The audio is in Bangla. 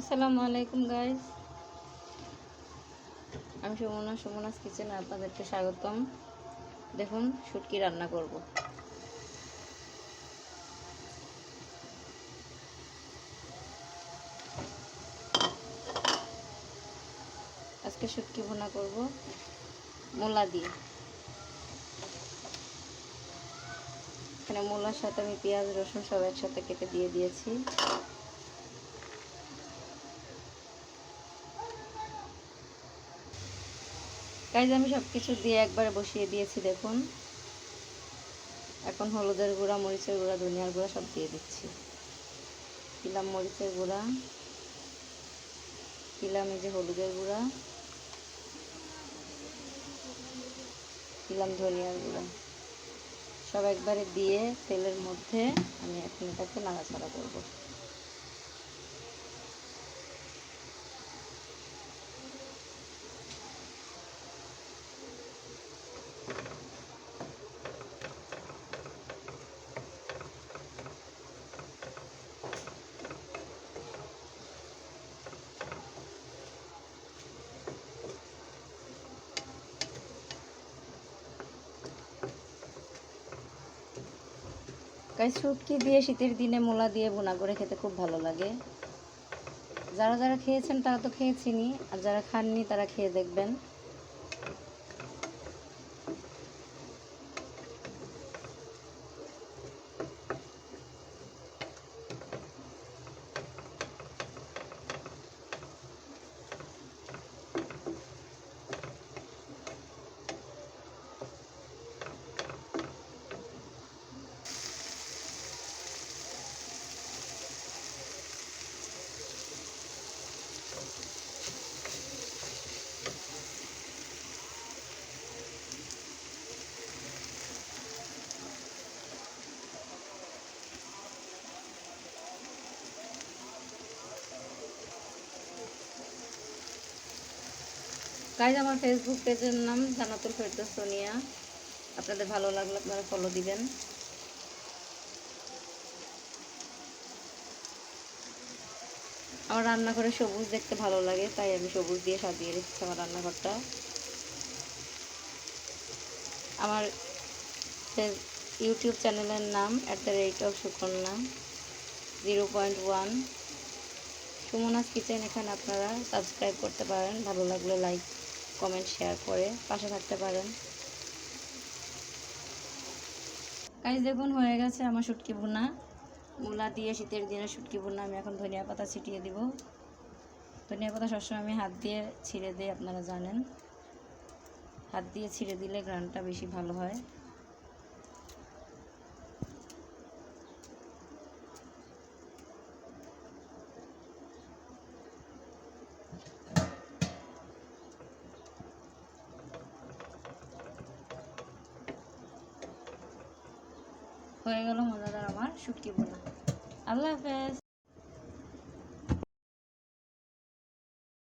আসসালামু আলাইকুম গাইস আমি সুমনা, সুমনাস কিচেনে আপনাদেরকে স্বাগতম। দেখুন, শুটকি রান্না করব। আজকে শুটকি ভুনা করব মূলা দিয়ে। এখানে মূলার সাথে আমি পেঁয়াজ, রসুন সব একসাথে কেটে দিয়ে দিয়েছি। গাইজ আমি সব কিছু দিয়ে একবারে বসিয়ে দিয়েছি, দেখুন। এখন হলুদের গুঁড়া, মরিচের গুঁড়া, ধনিয়ার গুঁড়া সব দিয়ে দিচ্ছি। দিলাম মরিচের গুঁড়া। দিলাম এই যে হলুদের গুঁড়া। দিলাম ধনিয়ার গুঁড়া। সব একবারে দিয়ে তেলের মধ্যে আমি এখন এটাকে নাড়াচাড়া করব। গাছ শুটকি দিয়ে শীতের দিনে মূলা দিয়ে বোনা করে খেতে খুব ভালো লাগে। যারা যারা খেয়েছেন তারা তো খেয়েছেনই, আর যারা খাননি তারা খেয়ে দেখবেন। গাইজ আমার ফেসবুক পেজের নাম জানাতুল ফেরদৌস সোনিয়া। আপনাদের ভালো লাগলে আপনারা ফলো দিবেন। আমার রান্নাঘরে সবুজ দেখতে ভালো লাগে, তাই আমি সবুজ দিয়ে সাজিয়ে রেখেছি আমার রান্নাঘরটা। আমার ইউটিউব চ্যানেলের নাম at the rate of Sukanya zero point one Sumonas kitchen এখানে আপনারা সাবস্ক্রাইব করতে পারেন, ভালো লাগলে লাইক কমেন্ট শেয়ার করে পাশে থাকতে পারেন। কাজ দেখুন, হয়ে গেছে আমার শুটকি ভুনা। মূলা দিয়ে শীতের দিনে শুটকি ভুনা, আমি এখন ধনিয়া পাতা ছিটিয়ে দিব। ধনিয়া পাতা সবসময় আমি হাত দিয়ে ছিঁড়ে দিই, আপনারা জানেন। হাত দিয়ে ছিঁড়ে দিলে গ্রানটা বেশি ভালো হয়। হয়ে গেল মজাদার আমার শুটকি বোনা। আল্লাহ হাফেজ।